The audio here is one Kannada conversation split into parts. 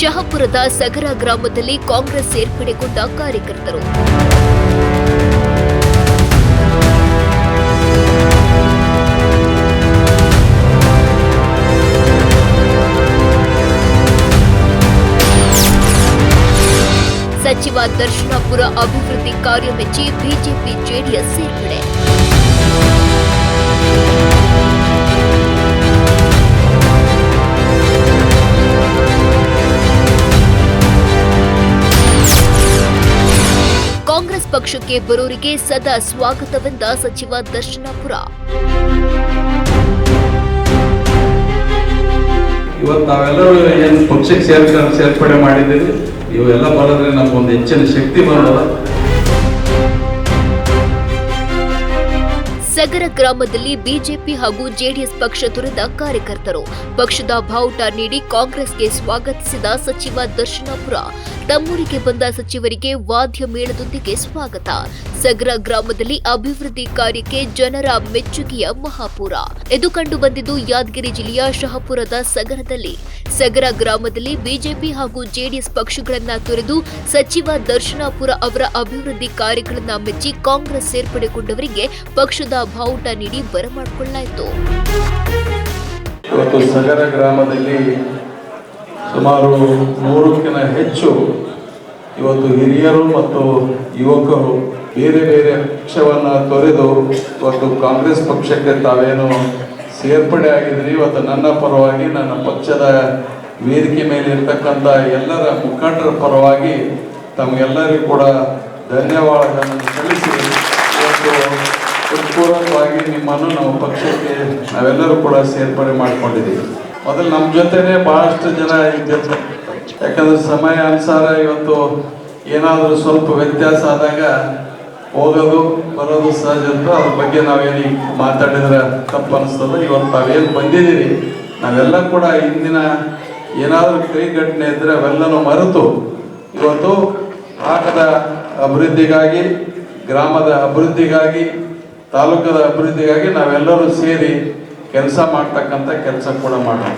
ಶಹಪುರದ ಸಗರ ಗ್ರಾಮದಲ್ಲಿ ಕಾಂಗ್ರೆಸ್ ಸೇರ್ಪಡೆಗೊಂಡ ಕಾರ್ಯಕರ್ತರು. ಸಚಿವ ದರ್ಶನಾಪುರ ಅಭಿವೃದ್ಧಿ ಕಾರ್ಯ ಮೆಚ್ಚಿ ಬಿಜೆಪಿ ಜೆಡಿಎಸ್ ಸೇರ್ಪಡೆ. ಪಕ್ಷಕ್ಕೆ ಬರೋರಿಗೆ ಸದಾ ಸ್ವಾಗತವೆಂದ ಸಚಿವ ದರ್ಶನಾಪುರ. ಇವತ್ತು ನಾವೆಲ್ಲರೂ ಏನು ಪಕ್ಷಕ್ಕೆ ಸೇರ್ಪಡೆ ಮಾಡಿದ್ದೀವಿ ಇವೆಲ್ಲ ಬರೋದ್ರೆ ನಮ್ಗೊಂದು ಹೆಚ್ಚಿನ ಶಕ್ತಿ ಬಂದದ ಸಗರ ಗ್ರಾಮದಲ್ಲಿ ಬಿಜೆಪಿ ಹಾಗೂ ಜೆಡಿಎಸ್ ಪಕ್ಷ ತೊರೆದ ಕಾರ್ಯಕರ್ತರು. ಪಕ್ಷದ ಬಾವುಟ ನೀಡಿ ಕಾಂಗ್ರೆಸ್ಗೆ ಸ್ವಾಗತಿಸಿದ ಸಚಿವ ದರ್ಶನಾಪುರ. ತಮ್ಮೂರಿಗೆ ಬಂದ ಸಚಿವರಿಗೆ ವಾದ್ಯ ಮೇಳದೊಂದಿಗೆ ಸ್ವಾಗತ. ಸಗರ ಗ್ರಾಮದಲ್ಲಿ ಅಭಿವೃದ್ಧಿ ಕಾರ್ಯಕ್ಕೆ ಜನರ ಮೆಚ್ಚುಗೆಯ ಮಹಾಪೂರ. ಇದು ಕಂಡು ಬಂದಿದ್ದು ಯಾದಗಿರಿ ಜಿಲ್ಲೆಯ ಶಹಪುರದ ಸಗರದಲ್ಲಿ. ಸಗರ ಗ್ರಾಮದಲ್ಲಿ ಬಿಜೆಪಿ ಹಾಗೂ ಜೆಡಿಎಸ್ ಪಕ್ಷಗಳನ್ನ ತೊರೆದು ಸಚಿವ ದರ್ಶನಾಪುರ ಅವರ ಅಭಿವೃದ್ಧಿ ಕಾರ್ಯಗಳನ್ನ ಮೆಚ್ಚಿ ಕಾಂಗ್ರೆಸ್ ಸೇರ್ಪಡೆಗೊಂಡವರಿಗೆ ಪಕ್ಷದ ಬಾವುಟ ನೀಡಿ ಬರಮಾಡಿಕೊಳ್ಳಲಾಯಿತು ಸಗರ ಗ್ರಾಮದಲ್ಲಿ ಸುಮಾರು ನೂರಕ್ಕಿಂತ ಹೆಚ್ಚು ಇವತ್ತು ಹಿರಿಯರು ಮತ್ತು ಯುವಕರು ಬೇರೆ ಬೇರೆ ಪಕ್ಷವನ್ನು ತೊರೆದು ಇವತ್ತು ಕಾಂಗ್ರೆಸ್ ಪಕ್ಷಕ್ಕೆ ತಾವೇನು ಸೇರ್ಪಡೆ ಆಗಿದ್ರಿ. ಇವತ್ತು ನನ್ನ ಪರವಾಗಿ, ನನ್ನ ಪಕ್ಷದ ವೇದಿಕೆ ಮೇಲೆ ಇರ್ತಕ್ಕಂಥ ಎಲ್ಲರ ಮುಖಂಡರ ಪರವಾಗಿ ತಮಗೆಲ್ಲರಿಗೂ ಕೂಡ ಧನ್ಯವಾದಗಳನ್ನು ಸಲ್ಲಿಸಿ ಹೃತ್ಪೂರ್ವಕವಾಗಿ ನಿಮ್ಮನ್ನು ನಮ್ಮ ಪಕ್ಷಕ್ಕೆ ನಾವೆಲ್ಲರೂ ಕೂಡ ಸೇರ್ಪಡೆ ಮಾಡಿಕೊಂಡಿದ್ದೀವಿ. ಮೊದಲು ನಮ್ಮ ಜೊತೆನೇ ಬಹಳಷ್ಟು ಜನ ಇದ್ದಿದ್ರು ಯಾಕಂದ್ರೆ ಸಮಯ ಅನುಸಾರ ಇವತ್ತು ಏನಾದರೂ ಸ್ವಲ್ಪ ವ್ಯತ್ಯಾಸ ಆದಾಗ ಹೋಗೋದು ಬರೋದು ಸಹಜ ಅಂತ ಅದ್ರ ಬಗ್ಗೆ ನಾವೇನು ಮಾತಾಡಿದ್ರೆ ತಪ್ಪು ಅನಿಸ್ತದೆ. ಇವತ್ತು ನಾವೇನು ಬಂದಿದ್ದೀವಿ ನಾವೆಲ್ಲ ಕೂಡ ಇಂದಿನ ಏನಾದರೂ ಕೈಘಟನೆ ಇದ್ರೆ ಅವೆಲ್ಲನೂ ಮರೆತು, ಇವತ್ತು ಆಟದ ಅಭಿವೃದ್ಧಿಗಾಗಿ, ಗ್ರಾಮದ ಅಭಿವೃದ್ಧಿಗಾಗಿ, ತಾಲೂಕದ ಅಭಿವೃದ್ಧಿಗಾಗಿ ನಾವೆಲ್ಲರೂ ಸೇರಿ ಕೆಲಸ ಮಾಡ್ತಕ್ಕಂಥ ಕೆಲಸ ಕೂಡ ಮಾಡೋಣ.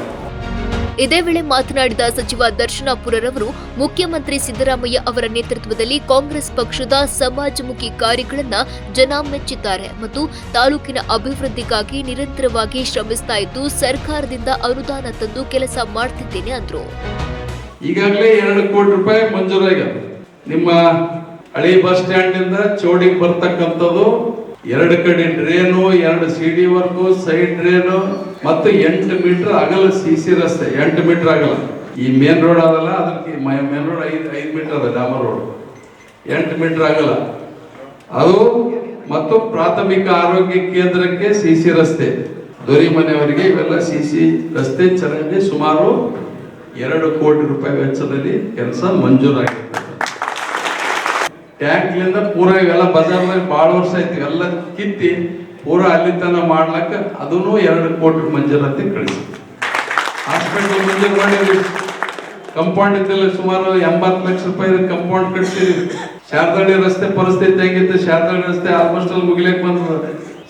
ಇದೇ ವೇಳೆ ಮಾತನಾಡಿದ ಸಚಿವ ದರ್ಶನಾಪುರರವರು, ಮುಖ್ಯಮಂತ್ರಿ ಸಿದ್ದರಾಮಯ್ಯ ಅವರ ನೇತೃತ್ವದಲ್ಲಿ ಕಾಂಗ್ರೆಸ್ ಪಕ್ಷದ ಸಮಾಜಮುಖಿ ಕಾರ್ಯಗಳನ್ನು ಜನ ಮೆಚ್ಚಿದ್ದಾರೆ ಮತ್ತು ತಾಲೂಕಿನ ಅಭಿವೃದ್ಧಿಗಾಗಿ ನಿರಂತರವಾಗಿ ಶ್ರಮಿಸ್ತಾ ಇದ್ದು ಸರ್ಕಾರದಿಂದ ಅನುದಾನ ತಂದು ಕೆಲಸ ಮಾಡ್ತಿದ್ದೇನೆ ಅಂದರು. ಈಗಾಗಲೇ ಎರಡು ಕೋಟಿ ರೂಪಾಯಿ ಮಂಜೂರಾಗಿದೆ. ನಿಮ್ಮ ಬಸ್ ಸ್ಟ್ಯಾಂಡ್ ಬರ್ತಕ್ಕಂಥದ್ದು ಎರಡು ಕಡೆ ಡ್ರೇನು ಎರಡು C D work side drain ಮತ್ತು ಎಂಟು ಮೀಟರ್ ಅಗಲ ಸಿ ಸಿ ರಸ್ತೆ. ಎಂಟು ಮೀಟರ್ ಅಗಲ. ಈ ಮೇನ್ ರೋಡ್ ಅದಲ್ಲ, ಅದಕ್ಕೆ ಮೇನ್ ರೋಡ್ ಐದು ಐದು ಮೀಟರ್ ಅದ ಡಾಮರ್ ರೋಡ್ ಎಂಟು ಮೀಟರ್ ಅಗಲ. ಅದು ಮತ್ತು ಪ್ರಾಥಮಿಕ ಆರೋಗ್ಯ ಕೇಂದ್ರಕ್ಕೆ ಸಿ ಸಿ ರಸ್ತೆ. ದೊರಿ ಮನೆಯವರಿಗೆ ಇವೆಲ್ಲ ಸಿ ಸಿ ರಸ್ತೆ ಚೆನ್ನಾಗಿ ಸುಮಾರು ಎರಡು ಕೋಟಿ ರೂಪಾಯಿ ವೆಚ್ಚದಲ್ಲಿ ಕೆಲಸ ಮಂಜೂರಾಗಿದೆ. ಟ್ಯಾಂಕ್ಲಿಂದ ಪೂರ ಇವೆಲ್ಲ ಬಜಾರ್ದಾಗ ಭಾಳ ವರ್ಷ ಆಯ್ತು, ಇವೆಲ್ಲ ಕಿತ್ತಿ ಪೂರ ಅಲ್ಲಿ ತನ ಮಾಡ್ಲಕ್ಕ ಅದನ್ನು ಎರಡು ಕೋಟಿ ಮಂಜೂರಾತಿ ಕಳಿಸಿ. ಹಾಸ್ಪಿಟಲ್ ಮಂಜೂರು ಮಾಡಿದ್ವಿ. ಕಂಪೌಂಡ್ ಇದ್ದಲ್ಲಿ ಸುಮಾರು ಎಂಬತ್ತು ಲಕ್ಷ ರೂಪಾಯಿ ಕಂಪೌಂಡ್ ಕಟ್ಸಿದ್ವಿ. ಶಾರದಾಳಿ ರಸ್ತೆ ಪರಿಸ್ಥಿತಿ ಹೆಂಗಿತ್ತು ಶಾರದಾಳಿ ರಸ್ತೆ ಆಲ್ಮೋಸ್ಟ್ ಅಲ್ಲಿ ಮುಗಿಲಿಕ್ಕೆ ಬಂದ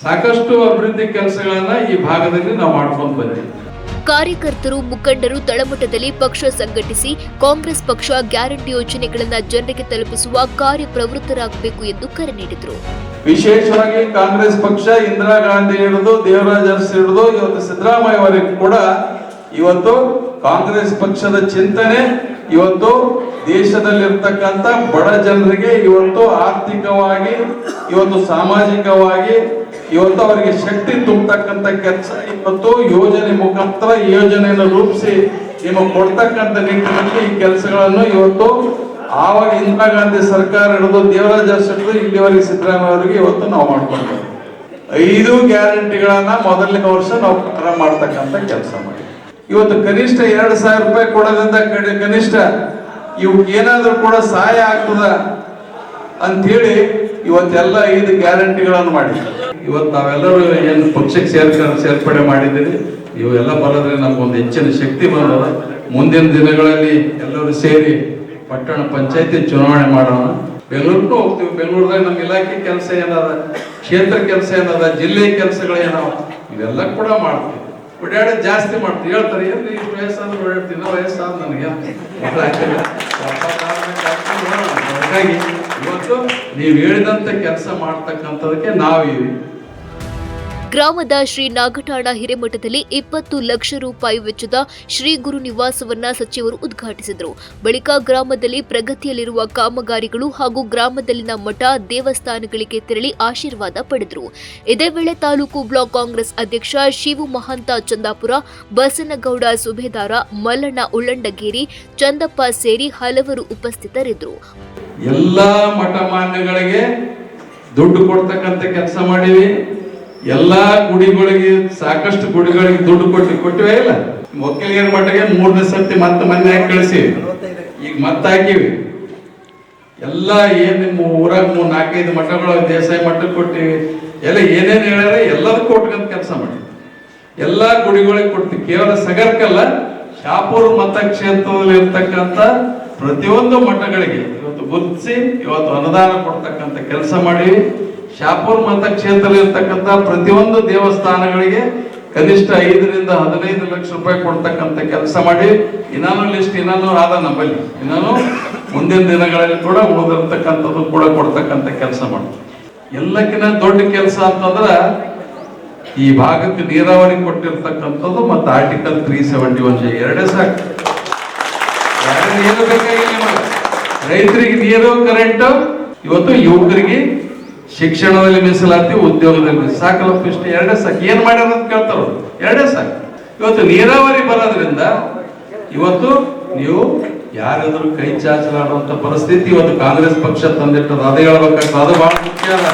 ಸಾಕಷ್ಟು ಅಭಿವೃದ್ಧಿ ಕೆಲಸಗಳನ್ನ ಈ ಭಾಗದಲ್ಲಿ ನಾವು ಮಾಡ್ಕೊಂಡು ಬಂದಿದ್ದೀವಿ ಕಾರ್ಯಕರ್ತರು, ಮುಖಂಡರು ತಳಮಟ್ಟದಲ್ಲಿ ಪಕ್ಷ ಸಂಘಟಿಸಿ ಕಾಂಗ್ರೆಸ್ ಪಕ್ಷ ಗ್ಯಾರಂಟಿ ಯೋಜನೆಗಳನ್ನು ಜನರಿಗೆ ತಲುಪಿಸುವ ಕಾರ್ಯಪ್ರವೃತ್ತರಾಗಬೇಕು ಎಂದು ಕರೆ ನೀಡಿದರು. ವಿಶೇಷವಾಗಿ ಕಾಂಗ್ರೆಸ್ ಪಕ್ಷ ಇಂದಿರಾ ಗಾಂಧಿ ಹಿಡಿದು, ದೇವರಾಜ ಅರಸು ಹಿಡಿದು, ಇವತ್ತು ಸಿದ್ದರಾಮಯ್ಯ ಅವರಿಗೂ ಕೂಡ ಇವತ್ತು ಕಾಂಗ್ರೆಸ್ ಪಕ್ಷದ ಚಿಂತನೆ, ಇವತ್ತು ದೇಶದಲ್ಲಿರ್ತಕ್ಕಂಥ ಬಡ ಜನರಿಗೆ ಇವತ್ತು ಆರ್ಥಿಕವಾಗಿ, ಇವತ್ತು ಸಾಮಾಜಿಕವಾಗಿ ಇವತ್ತು ಅವರಿಗೆ ಶಕ್ತಿ ತುಂಬತಕ್ಕಂಥ ಕೆಲಸ, ಇವತ್ತು ಯೋಜನೆ ಮುಖಾಂತರ ಯೋಜನೆಯನ್ನು ರೂಪಿಸಿ ನಿಮಗೆ ಕೊಡ್ತಕ್ಕಂಥ ನಿಟ್ಟಿನಲ್ಲಿ ಈ ಕೆಲಸಗಳನ್ನು ಇವತ್ತು ಆವಾಗ ಇಂದಿರಾ ಗಾಂಧಿ ಸರ್ಕಾರ ಹಿಡಿದು ದೇವರಾಜ ಹಿಡಿದು ಇಲ್ಲಿವರೆಗೆ ಸಿದ್ದರಾಮಯ್ಯ ಅವರಿಗೆ ಇವತ್ತು ನಾವು ಮಾಡ್ಕೊಂಡು ಐದು ಗ್ಯಾರಂಟಿಗಳನ್ನ ಮೊದಲನೇ ವರ್ಷ ನಾವು ಪ್ರಾರಂಭ ಮಾಡ್ತಕ್ಕಂಥ ಕೆಲಸ ಮಾಡಿ. ಇವತ್ತು ಕನಿಷ್ಠ ಎರಡು ಸಾವಿರ ರೂಪಾಯಿ ಕೊಡೋದ್ರಿಂದ ಕಡೆ, ಕನಿಷ್ಠ ಇವಕ್ಕೆ ಏನಾದರೂ ಕೂಡ ಸಹಾಯ ಆಗ್ತದ? ಅಂತೇಳಿ ಇವತ್ತೆಲ್ಲ ಐದು ಗ್ಯಾರಂಟಿಗಳನ್ನು ಮಾಡಿ ಇವತ್ತು ನಾವೆಲ್ಲರೂ ಏನು ಪಕ್ಷಕ್ಕೆ ಸೇರ್ಕ, ಸೇರ್ಪಡೆ ಮಾಡಿದ್ದೀರಿ. ಇವೆಲ್ಲ ಬರೋದ್ರೆ ನಮ್ಗೊಂದು ಹೆಚ್ಚಿನ ಶಕ್ತಿ ಬಂದದ. ಮುಂದಿನ ದಿನಗಳಲ್ಲಿ ಎಲ್ಲರೂ ಸೇರಿ ಪಟ್ಟಣ ಪಂಚಾಯತಿ ಚುನಾವಣೆ ಮಾಡೋಣ. ಬೆಂಗಳೂರಿಗೂ ಹೋಗ್ತೀವಿ. ಬೆಂಗಳೂರದಾಗ ನಮ್ಮ ಇಲಾಖೆ ಕೆಲಸ ಏನದ, ಕ್ಷೇತ್ರ ಕೆಲಸ ಏನದ, ಜಿಲ್ಲೆ ಕೆಲಸಗಳು ಏನವ, ಇವೆಲ್ಲ ಕೂಡ ಮಾಡ್ತೀವಿ. ಓಡಾಡೋದು ಜಾಸ್ತಿ ಮಾಡ್ತೀವಿ. ಹೇಳ್ತಾರೆ ಏನು ಇಷ್ಟು ವಯಸ್ಸಾದ್ರೆ ಓಡಾಡ್ತೀನಿ ವಯಸ್ಸಾದ ನನಗೆ? ಹಾಗಾಗಿ ಇವತ್ತು ನೀವು ಹೇಳಿದಂತ ಕೆಲಸ ಮಾಡ್ತಕ್ಕಂಥದಕ್ಕೆ ನಾವಿವಿ ಗ್ರಾಮದ ಶ್ರೀ ನಾಗಠಾಣ ಹಿರೇಮಠದಲ್ಲಿ ಇಪ್ಪತ್ತು ಲಕ್ಷ ರೂಪಾಯಿ ವೆಚ್ಚದ ಶ್ರೀ ಗುರು ನಿವಾಸವನ್ನ ಸಚಿವರು ಉದ್ಘಾಟಿಸಿದರು. ಬಳಿಕ ಗ್ರಾಮದಲ್ಲಿ ಪ್ರಗತಿಯಲ್ಲಿರುವ ಕಾಮಗಾರಿಗಳು ಹಾಗೂ ಗ್ರಾಮದಲ್ಲಿನ ಮಠ, ದೇವಸ್ಥಾನಗಳಿಗೆ ತೆರಳಿ ಆಶೀರ್ವಾದ ಪಡೆದರು. ಇದೇ ವೇಳೆ ತಾಲೂಕು ಬ್ಲಾಕ್ ಕಾಂಗ್ರೆಸ್ ಅಧ್ಯಕ್ಷ ಶಿವು ಮಹಾಂತ ಚಂದಾಪುರ, ಬಸನಗೌಡ ಸುಬೇದಾರ ಮಲ್ಲಣ್ಣ ಉಳ್ಳಂಡಗೇರಿ, ಚಂದಪ್ಪ ಸೇರಿ ಹಲವರು ಉಪಸ್ಥಿತರಿದ್ದರು. ಎಲ್ಲ ಮಠ ಮಾನ್ಯಗಳಿಗೆ ದುಡ್ಡು ಕೊಡ್ತಕ್ಕಂಥ ಕೆಲಸ ಮಾಡೀವಿ. ಎಲ್ಲ ಗುಡಿಗಳಿಗೆ ಸಾಕಷ್ಟು ಗುಡಿಗಳಿಗೆ ದುಡ್ಡು ಕೊಟ್ಟು ಕೊಟ್ಟಿವೆ ಇಲ್ಲ. ಒಕ್ಕಲಿಗರ ಮಟ್ಟಿಗೆ ಮೂರನೇ ಸರ್ತಿ ಮತ್ತೆ ಮನೆ ಹಾಕಿ ಕಳಿಸಿ. ಈಗ ಮತ್ತೆ ಹಾಕಿವಿ. ಎಲ್ಲ ಏನ್ ನಿಮ್ಮ ಊರಾಗ ಮೂರ್ ನಾಲ್ಕೈದು ಮಠಗಳು ದೇಸಾಯಿ ಮಠಕ್ಕೆ ಕೊಟ್ಟಿವಿ ಎಲ್ಲ ಏನೇನು ಹೇಳ್ಯಾರ ಎಲ್ಲದಕ್ಕೂ ಕೊಟ್ಕೊಂತ ಕೆಲಸ ಮಾಡಿ. ಎಲ್ಲಾ ಗುಡಿಗಳಿಗೆ ಕೊಟ್ಟು, ಕೇವಲ ಸಗರ್ಕಲ್ಲ ಮತ್ತ ಕ್ಷೇತ್ರದಲ್ಲಿ ಇರ್ತಕ್ಕಂಥ ಪ್ರತಿಯೊಂದು ಮಠಗಳಿಗೆ ಇವತ್ತು ಗುರುತಿಸಿ, ಇವತ್ತು ಅನುದಾನ ಕೊಡ್ತಕ್ಕಂಥ ಕೆಲಸ ಮಾಡಿವಿ ಶಾಪುರ್ ಮತಕ್ಷೇತ್ರದಲ್ಲಿ ಇರ್ತಕ್ಕಂಥ ಪ್ರತಿಯೊಂದು ದೇವಸ್ಥಾನಗಳಿಗೆ ಕನಿಷ್ಠ ಐದರಿಂದ ಹದಿನೈದು ಲಕ್ಷ ರೂಪಾಯಿ ಕೊಡ್ತಕ್ಕಂಥ ಕೆಲಸ ಮಾಡಿ, ಇನ್ನೂ ಲಿಸ್ಟ್ ಇನ್ನೂ ಆದ ನಮ್ಮಲ್ಲಿ. ಇನ್ನೂ ಮುಂದಿನ ದಿನಗಳಲ್ಲಿ ಕೂಡ ಉಳಿದಿರ್ತಕ್ಕಂಥದ್ದು ಕೂಡ ಕೊಡ್ತಕ್ಕಂಥ ಕೆಲಸ ಮಾಡಿ ಎಲ್ಲಕ್ಕಿಂತ ದೊಡ್ಡ ಕೆಲಸ ಅಂತಂದ್ರ ಈ ಭಾಗಕ್ಕೆ ನೀರಾವರಿ ಕೊಟ್ಟಿರ್ತಕ್ಕಂಥದ್ದು ಮತ್ತು ಆರ್ಟಿಕಲ್ ತ್ರೀ ಸೆವೆಂಟಿ ಒನ್ ಎರಡೇ ಸಾಕು. ಬೇಕಾಗಿಲ್ಲ ರೈತರಿಗೆ ನೀರು ಕರೆಂಟ್ ಇವತ್ತು ಯುವಕರಿಗೆ ಶಿಕ್ಷಣದಲ್ಲಿ ಮೀಸಲಾತಿ ಉದ್ಯೋಗದಲ್ಲಿ ಮೀಸಲಾತಿ. ಸಾಕಲ್ಲಪ್ಪ ಇಷ್ಟು ಎರಡೇ ಸಾಕು. ಏನ್ ಮಾಡ್ಯಾರ ಅಂತ ಕೇಳ್ತಾರ. ಎರಡೇ ಸಾಕು. ಇವತ್ತು ನೀರಾವರಿ ಬರೋದ್ರಿಂದ ಇವತ್ತು ನೀವು ಯಾರಾದ್ರೂ ಕೈ ಚಾಚಲಾಡುವಂತ ಪರಿಸ್ಥಿತಿ ಇವತ್ತು ಕಾಂಗ್ರೆಸ್ ಪಕ್ಷ ತಂದಿಟ್ಟದ ಅದೇ ಹೇಳ್ಬೇಕಾಗ್ತದೆ. ಅದು ಬಹಳ ಮುಖ್ಯ ಅಲ್ಲ.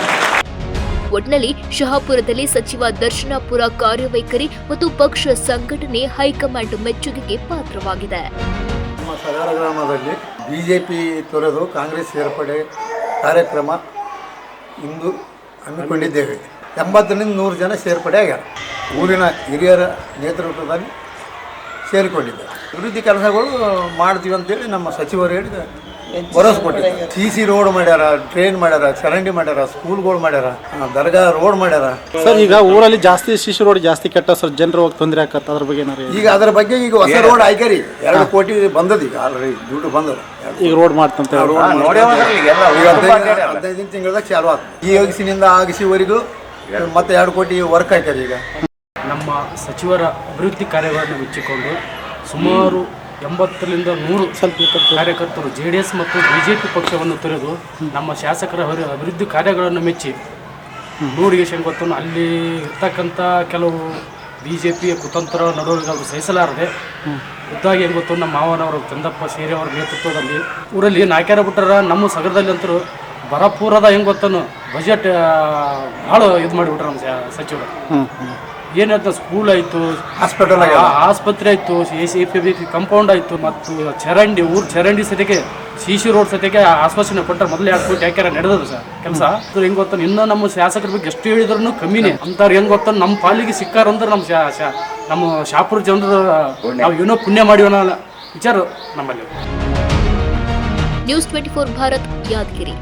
ಒಟ್ನಲ್ಲಿ ಶಹಾಪುರದಲ್ಲಿ ಸಚಿವ ದರ್ಶನಾಪುರ ಕಾರ್ಯವೈಖರಿ ಮತ್ತು ಪಕ್ಷ ಸಂಘಟನೆ ಹೈಕಮಾಂಡ್ ಮೆಚ್ಚುಗೆಗೆ ಪಾತ್ರವಾಗಿದೆ. ನಮ್ಮ ಸದಾರ ಗ್ರಾಮದಲ್ಲಿ ಬಿ ಜೆ ಪಿ ತೊರೆದು ಕಾಂಗ್ರೆಸ್ ಸೇರ್ಪಡೆ ಕಾರ್ಯಕ್ರಮ ಇಂದು ಹಮ್ಮಿಕೊಂಡಿದ್ದೇವೆ. ಎಂಬತ್ತರಿಂದ ನೂರು ಜನ ಸೇರ್ಪಡೆ ಆಗ್ಯಾರ. ಊರಿನ ಹಿರಿಯರ ನೇತೃತ್ವದಲ್ಲಿ ಸೇರಿಕೊಂಡಿದ್ದಾರೆ. ಅಭಿವೃದ್ಧಿ ಕೆಲಸಗಳು ಮಾಡ್ತೀವಿ ಅಂತೇಳಿ ನಮ್ಮ ಸಚಿವರು ಹೇಳಿದ ಭರವಸೆ ಕೊಟ್ಟಿದ್ದಾರೆ. ಸಿ ಸಿ ರೋಡ್ ಮಾಡ್ಯಾರ ಟ್ರೈನ್ ಮಾಡ್ಯಾರ ಚರಂಡಿ ಮಾಡ್ಯಾರ ಸ್ಕೂಲ್ಗಳು ಮಾಡ್ಯಾರ ದರ್ಗಾ ರೋಡ್ ಮಾಡ್ಯಾರ. ಸರ್ ಈಗ ಊರಲ್ಲಿ ಜಾಸ್ತಿ ಶಿಶು ರೋಡ್ ಜಾಸ್ತಿ ಕೆಟ್ಟ ಸರ್ ಜನರು ಹೋಗಿ ತೊಂದರೆ ಆಗತ್ತೆ ಅದ್ರ ಬಗ್ಗೆ ಏನಾರು ಈಗ ಅದರ ಬಗ್ಗೆ ಈಗ ಹೊಸ ರೋಡ್ ಆಯ್ಕರಿ ಎರಡು ಕೋಟಿ ಬಂದದ ಈಗ ಆಲ್ರೆಡಿ ದುಡ್ಡು ಬಂದದ. ಈಗ ರೋಡ್ ಮಾಡ್ತಂತ ಹದಿನೈದು ತಿಂಗಳದಾಗ ಚಾಲು ಈ ಅಗಸಿನಿಂದ ಮತ್ತೆ ಎರಡು ಕೋಟಿ ವರ್ಕ್ ಆಯ್ತಾರೆ ಈಗ. ನಮ್ಮ ಸಚಿವರ ಅಭಿವೃದ್ಧಿ ಕಾರ್ಯಗಳನ್ನು ಮೆಚ್ಚಿಕೊಂಡು ಸುಮಾರು ಎಂಬತ್ತರಿಂದ ನೂರು ಕಾರ್ಯಕರ್ತರು ಜೆ ಡಿ ಎಸ್ ಮತ್ತು ಬಿ ಜೆ ಪಿ ಪಕ್ಷವನ್ನು ತೊರೆದು ನಮ್ಮ ಶಾಸಕರ ಅಭಿ- ಅಭಿವೃದ್ಧಿ ಕಾರ್ಯಗಳನ್ನು ಮೆಚ್ಚಿ ನೂರಿಗೆ ಶಂಗೊತ್ತನ್ನು ಅಲ್ಲಿ ಇರ್ತಕ್ಕಂಥ ಕೆಲವು ಬಿ ಜೆ ಪಿಯ ಕುತಂತ್ರ ನಡುವೆ ಸಹಿಸಲಾರದೆ ಖುದ್ದಾಗಿ ಹೆಂಗ್ ಗೊತ್ತು? ನಮ್ಮ ಮಾವನವರು ಚಂದಪ್ಪ ಸೇರಿ ಅವ್ರ ನೇತೃತ್ವದಲ್ಲಿ ಊರಲ್ಲಿ ನಾಯ್ಕ್ಯಾರ ಬಿಟ್ಟರ. ನಮ್ಮ ಸಗರದಲ್ಲಿ ಅಂತರೂ ಬರಪೂರದ ಹೆಂಗ್ ಗೊತ್ತನು? ಬಜೆಟ್ ಭಾಳ ಇದು ಮಾಡಿಬಿಟ್ರ ನಮ್ಮ ಸಚಿವರು. ಏನಾಯ್ತು ಸ್ಕೂಲ್ ಆಯ್ತು ಹಾಸ್ಪಿಟಲ್ ಆಸ್ಪತ್ರೆ ಆಯ್ತು A C P B compound ಆಯ್ತು ಮತ್ತು ಚರಂಡಿ ಊರ್ ಚರಂಡಿ ಸತಿಗೆ ಸಿ ಸಿ ರೋಡ್ ಸತಿಗೆ ಆಶ್ವಾಸನೆ ಕೊಟ್ಟರೆ ಮೊದಲು ಎರಡು ಕೋಟಿ ಯಾಕೆ ನಡೆದದು ಸರ್? ಕೆಲಸ? ಅದು ಹೆಂಗ್ ಗೊತ್ತ ಇನ್ನೂ ನಮ್ಮ ಶಾಸಕರ ಬಗ್ಗೆ ಎಷ್ಟು ಹೇಳಿದ್ರು ಕಮ್ಮಿನೇ. ಅಂತಾರೆ ಹೆಂಗ್ ಗೊತ್ತ ನಮ್ಮ ಪಾಲಿಗೆ ಸಿಕ್ಕಾರಂದ್ರೆ ನಮ್ಮ ನಮ್ಮ ಶಾಪುರ ಜನರ ನಾವು ಏನೋ ಪುಣ್ಯ ಮಾಡಿವನ ವಿಚಾರ ನಮ್ಮಲ್ಲಿ. News twenty four Bharat Yadgiri.